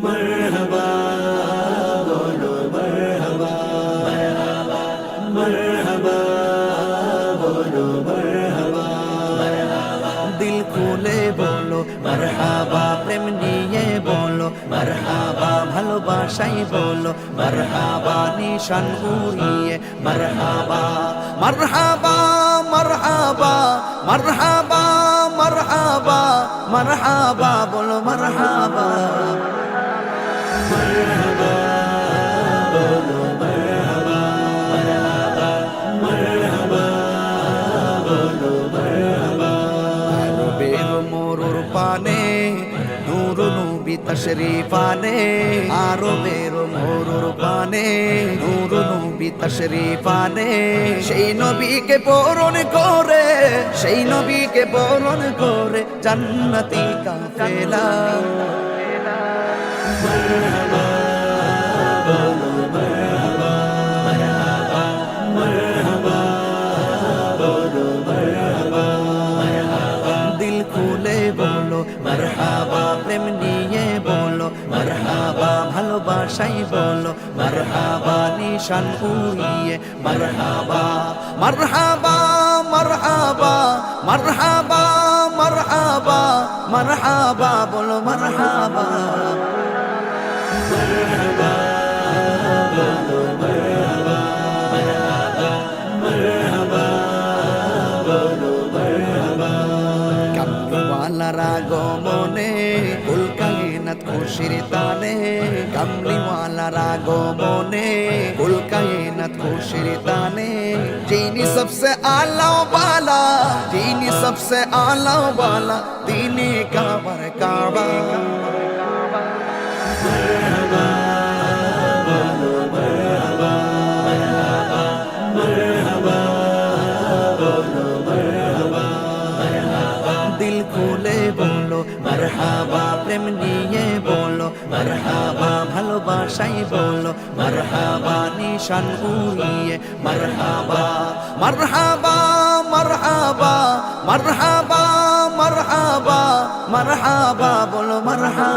মারহাবা বলো মারহাবা মারহাবা বলো মারহাবা দিল খুলে বলো মারহাবা প্রেম নিয়ে বলো মারহাবা ভালোবাসাই বলো মারহাবা নিশান উড়িয়ে মারহাবা মারহাবা মারহাবা মারহাবা মারহাবা মারহাবা বলো মারহাবা পানে, নূর নবী তশরিফানে, আরও বেরো মোরুর পানে নূর নবী তশরিফানে। সেই নবীকে বরণ করে, সেই নবীকে বরণ করে জান্নতি কাফেলা। মারহাবা প্রেম নিয়ে বলো, মারহাবা ভালোবাসাই বলো, মারহাবা নিশান উড়িয়ে, মারহাবা মারহাবা মারহাবা মারহাবা মারহাবা মারহাবা বলো, মারহাবা। মারহাবা মারহাবা মারহাবা তোমার আগমনে কুলকাহিনাথ খুশির তানে কামলিওয়ালার আগমনে কুলকাহিনাথ খুশির তানে যিনি সবসে আলা বালা যিনি সবসে আলা বালা তিনি কা খুলে বলো মারহাবা প্রেম নিয়ে বলো মারহাবা ভালোবাসাই বলো মারহাবা নিশান উড়িয়ে, মারহাবা মারহাবা মারহাবা মারহাবা মারহাবা মারহাবা বলো মারহাবা